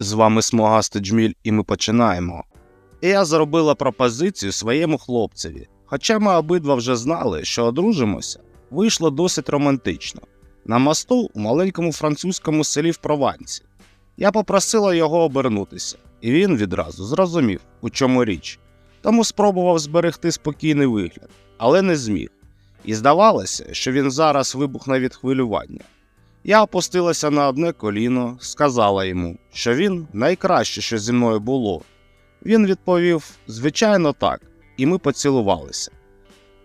З вами Смогастий Джміль, і ми починаємо. І я зробила пропозицію своєму хлопцеві. Хоча ми обидва вже знали, що одружимося, вийшло досить романтично. На мосту у маленькому французькому селі в Провансі. Я попросила його обернутися, і він відразу зрозумів, у чому річ. Тому спробував зберегти спокійний вигляд, але не зміг. І здавалося, що він зараз вибухне від хвилювання. Я опустилася на одне коліно, сказала йому, що він найкраще, що зі мною було. Він відповів: звичайно, так, і ми поцілувалися.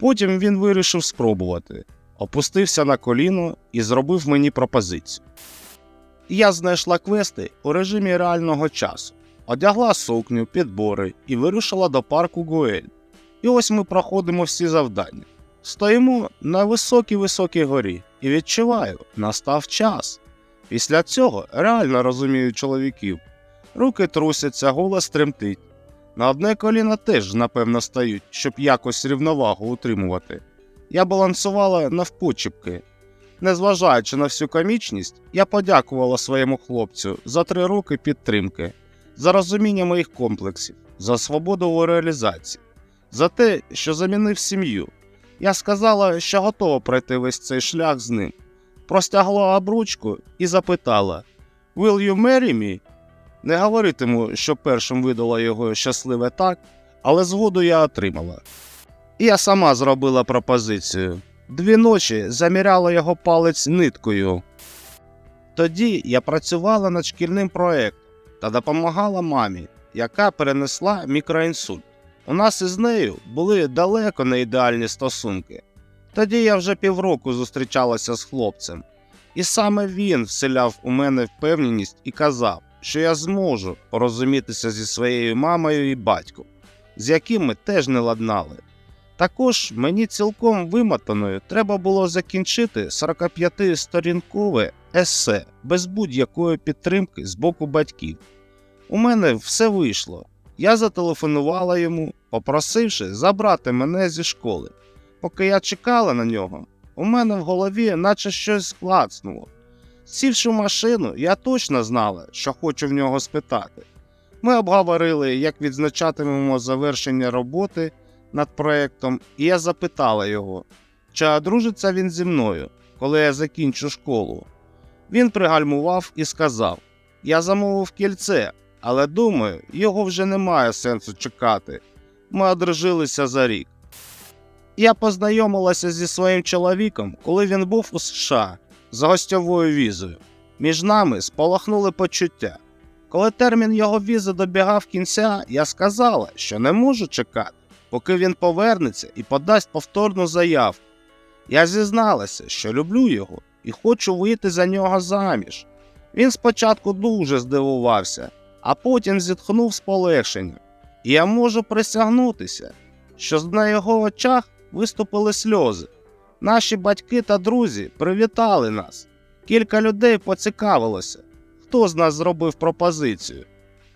Потім він вирішив спробувати, опустився на коліно і зробив мені пропозицію. Я знайшла квести у режимі реального часу, одягла сукню, підбори і вирушила до парку Гуель. І ось ми проходимо всі завдання. Стоїмо на високій високій горі і відчуваю, настав час. Після цього реально розумію чоловіків. Руки трусяться, голос тремтить. На одне коліно теж, напевно, стають, щоб якось рівновагу утримувати. Я балансувала навпочіпки. Незважаючи на всю комічність, я подякувала своєму хлопцю за три роки підтримки, за розуміння моїх комплексів, за свободу у реалізації, за те, що замінив сім'ю. Я сказала, що готова пройти весь цей шлях з ним. Простягла обручку і запитала: Will you marry me? Не говоритиму, що першим видала його щасливе так, але згоду я отримала. І я сама зробила пропозицію. Дві ночі заміряла його палець ниткою. Тоді я працювала над шкільним проєктом та допомагала мамі, яка перенесла мікроінсульт. У нас із нею були далеко не ідеальні стосунки. Тоді я вже півроку зустрічалася з хлопцем, і саме він вселяв у мене впевненість і казав, що я зможу порозумітися зі своєю мамою і батьком, з якими теж не ладнали. Також мені цілком вимотаною треба було закінчити 45-сторінкове есе без будь-якої підтримки з боку батьків. У мене все вийшло. Я зателефонувала йому, попросивши забрати мене зі школи. Поки я чекала на нього, у мене в голові наче щось клацнуло. Сівши в машину, я точно знала, що хочу в нього спитати. Ми обговорили, як відзначатимемо завершення роботи над проєктом, і я запитала його, чи одружиться він зі мною, коли я закінчу школу. Він пригальмував і сказав: Я замовив кільце, але думаю, його вже немає сенсу чекати. Ми одружилися за рік. Я познайомилася зі своїм чоловіком, коли він був у США за гостьовою візою. Між нами спалахнули почуття. Коли термін його візи добігав кінця, я сказала, що не можу чекати, поки він повернеться і подасть повторну заявку. Я зізналася, що люблю його і хочу вийти за нього заміж. Він спочатку дуже здивувався, а потім зітхнув з полегшенням. І я можу присягнутися, що на його очах виступили сльози. Наші батьки та друзі привітали нас. Кілька людей поцікавилося, хто з нас зробив пропозицію.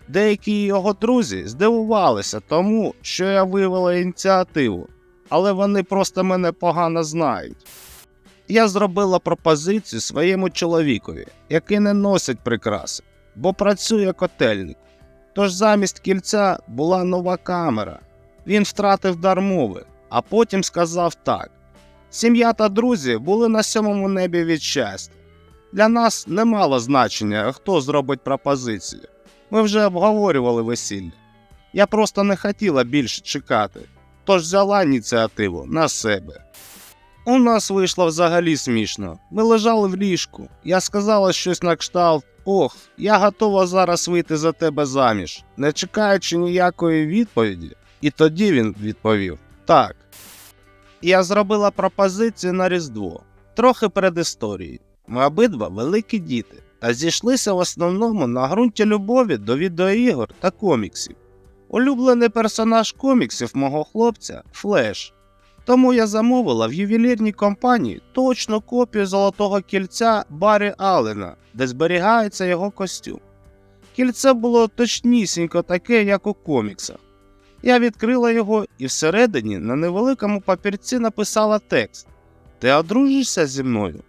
Деякі його друзі здивувалися тому, що я виявила ініціативу, але вони просто мене погано знають. Я зробила пропозицію своєму чоловікові, який не носить прикраси, бо працює котельник. Тож замість кільця була нова камера. Він втратив дар мови, а потім сказав так: сім'я та друзі були на сьомому небі від щастя. Для нас не мало значення, хто зробить пропозицію. Ми вже обговорювали весілля. Я просто не хотіла більше чекати, тож взяла ініціативу на себе. У нас вийшло взагалі смішно. Ми лежали в ліжку. Я сказала щось на кшталт: Ох, я готова зараз вийти за тебе заміж, не чекаючи ніякої відповіді. І тоді він відповів так. Я зробила пропозицію на Різдво, трохи перед історією. Ми обидва великі діти, та зійшлися в основному на ґрунті любові до відеоігор та коміксів. Улюблений персонаж коміксів мого хлопця Флеш. Тому я замовила в ювелірній компанії точну копію золотого кільця Баррі Аллена, де зберігається його костюм. Кільце було точнісінько таке, як у коміксах. Я відкрила його і всередині на невеликому папірці написала текст: Ти одружишся зі мною?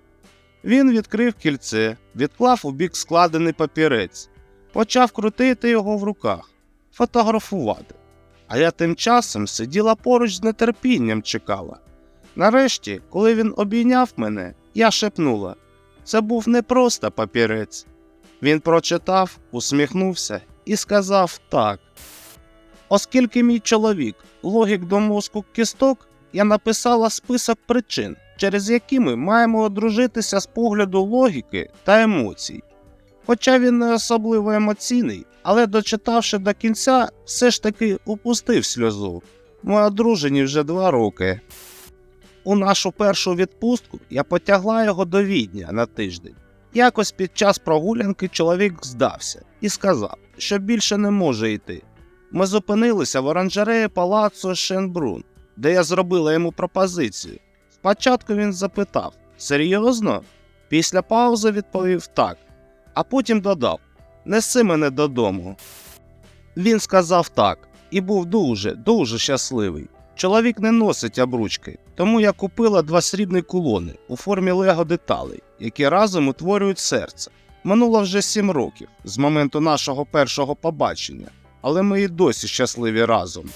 Він відкрив кільце, відклав у бік складений папірець. почав крутити його в руках, фотографувати. А я тим часом сиділа поруч з нетерпінням чекала. Нарешті, коли він обійняв мене, я шепнула: це був не просто папірець. Він прочитав, усміхнувся і сказав так. Оскільки мій чоловік логік до мозку кісток, я написала список причин, через які ми маємо одружитися з погляду логіки та емоцій. Хоча він не особливо емоційний, але дочитавши до кінця, все ж таки упустив сльозу. Ми одружені вже два роки. У нашу першу відпустку я потягла його до відня на тиждень. Якось під час прогулянки чоловік здався і сказав, що більше не може йти. Ми зупинилися в оранжереї палацу Шенбрун, де я зробила йому пропозицію. Спочатку він запитав серйозно? Після паузи відповів так, а потім додав Неси мене додому. Він сказав так і був дуже, дуже щасливий. Чоловік не носить обручки, тому я купила два срібні кулони у формі лего деталей, які разом утворюють серце. Минуло вже сім років з моменту нашого першого побачення, але ми і досі щасливі разом.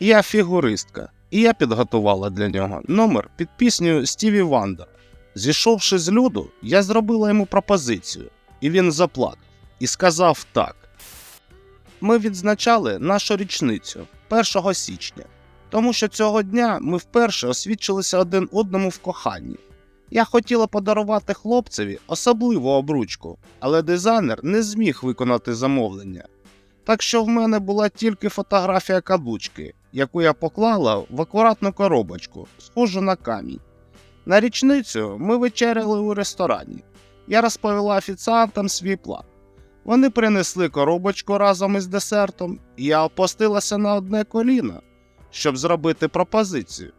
Я фігуристка, і я підготувала для нього номер під піснею Стіві Вандер. Зійшовши з люду, я зробила йому пропозицію, і він заплакав і сказав так. Ми відзначали нашу річницю 1 січня, тому що цього дня ми вперше освідчилися один одному в коханні. Я хотіла подарувати хлопцеві особливу обручку, але дизайнер не зміг виконати замовлення. Так що в мене була тільки фотографія каблучки, яку я поклала в акуратну коробочку, схожу на камінь. На річницю ми вечеряли у ресторані. Я розповіла офіціантам свій план. Вони принесли коробочку разом із десертом, і я опустилася на одне коліно, щоб зробити пропозицію.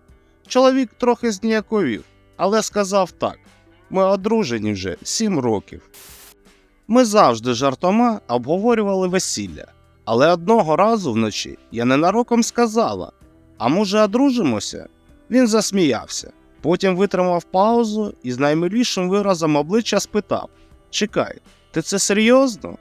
Чоловік трохи зніяковів, але сказав так: ми одружені вже сім років. Ми завжди жартома обговорювали весілля, але одного разу вночі я ненароком сказала: А може, одружимося? Він засміявся. Потім витримав паузу і з наймилішим виразом обличчя спитав: Чекай, ти це серйозно?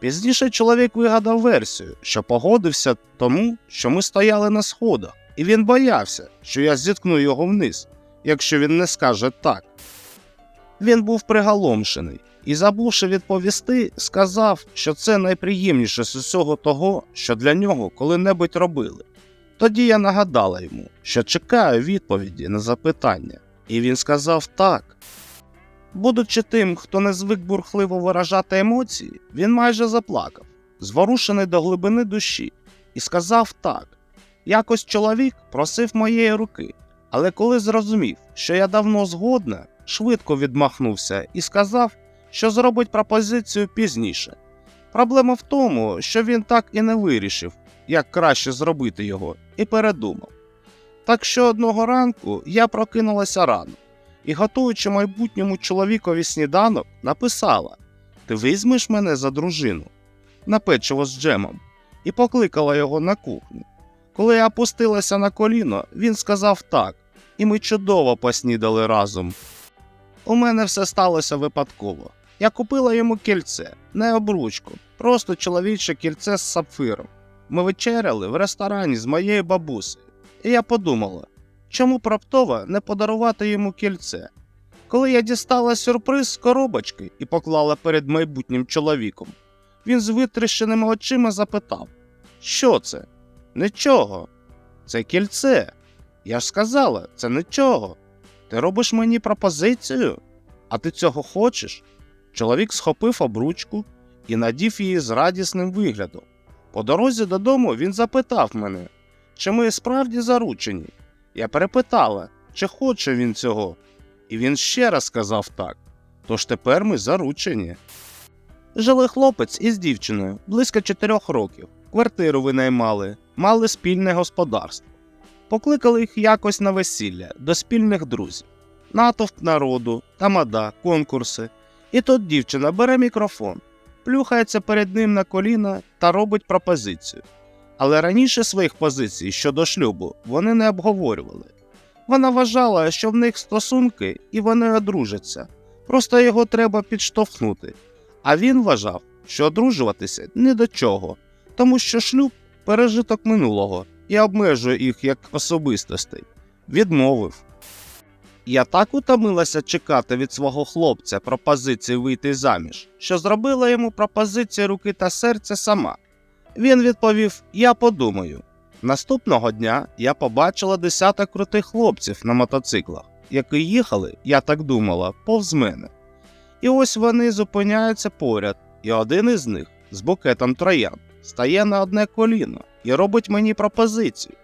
Пізніше чоловік вигадав версію, що погодився тому, що ми стояли на сходах, і він боявся, що я зіткну його вниз, якщо він не скаже так. Він був приголомшений і, забувши відповісти, сказав, що це найприємніше з усього того, що для нього коли-небудь робили. Тоді я нагадала йому, що чекаю відповіді на запитання, і він сказав так. Будучи тим, хто не звик бурхливо виражати емоції, він майже заплакав, зворушений до глибини душі, і сказав так. Якось чоловік просив моєї руки, але коли зрозумів, що я давно згодна, швидко відмахнувся і сказав, що зробить пропозицію пізніше. Проблема в тому, що він так і не вирішив, як краще зробити його, і передумав. Так що одного ранку я прокинулася рано і, готуючи майбутньому чоловікові сніданок, написала: Ти візьмеш мене за дружину на печиво з джемом, і покликала його на кухню. Коли я опустилася на коліно, він сказав так, і ми чудово поснідали разом. У мене все сталося випадково. Я купила йому кільце, не обручку, просто чоловіче кільце з сапфиром. Ми вечеряли в ресторані з моєю бабусею, і я подумала, чому б не подарувати йому кільце. Коли я дістала сюрприз з коробочки і поклала перед майбутнім чоловіком, він з витріщеними очима запитав: Що це? Нічого. Це кільце. Я ж сказала, це нічого. Ти робиш мені пропозицію? А ти цього хочеш? Чоловік схопив обручку і надів її з радісним виглядом. По дорозі додому він запитав мене, чи ми справді заручені. Я перепитала, чи хоче він цього, і він ще раз сказав так. Тож тепер ми заручені. Жили хлопець із дівчиною близько чотирьох років. Квартиру винаймали, мали спільне господарство. Покликали їх якось на весілля до спільних друзів, натовп народу, тамада, конкурси. І тут дівчина бере мікрофон, плюхається перед ним на коліна та робить пропозицію. Але раніше своїх позицій щодо шлюбу вони не обговорювали. Вона вважала, що в них стосунки і вони одружаться, просто його треба підштовхнути. А він вважав, що одружуватися ні до чого, тому що шлюб пережиток минулого і обмежує їх як особистостей. Відмовив. Я так утомилася чекати від свого хлопця пропозиції вийти заміж, що зробила йому пропозицію руки та серця сама. Він відповів: Я подумаю. Наступного дня я побачила десяток крутих хлопців на мотоциклах, які їхали, я так думала, повз мене. І ось вони зупиняються поряд, і один із них з букетом троян стає на одне коліно і робить мені пропозицію.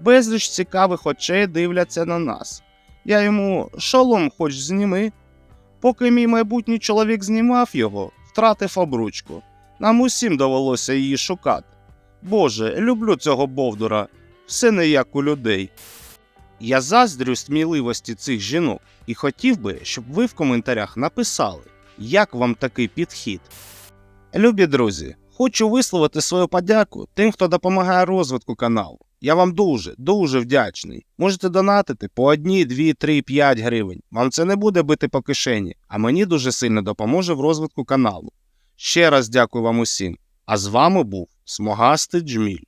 Безліч цікавих очей дивляться на нас. Я йому шолом хоч зніми. Поки мій майбутній чоловік знімав його, втратив обручку. Нам усім довелося її шукати. Боже, люблю цього бовдура, все не як у людей. Я заздрю сміливості цих жінок і хотів би, щоб ви в коментарях написали, як вам такий підхід. Любі друзі, хочу висловити свою подяку тим, хто допомагає розвитку каналу. Я вам дуже, дуже вдячний. Можете донатити по 1, 2, 3, 5 гривень. Вам це не буде бити по кишені, а мені дуже сильно допоможе в розвитку каналу. Ще раз дякую вам усім. А з вами був Смогастий Джміль.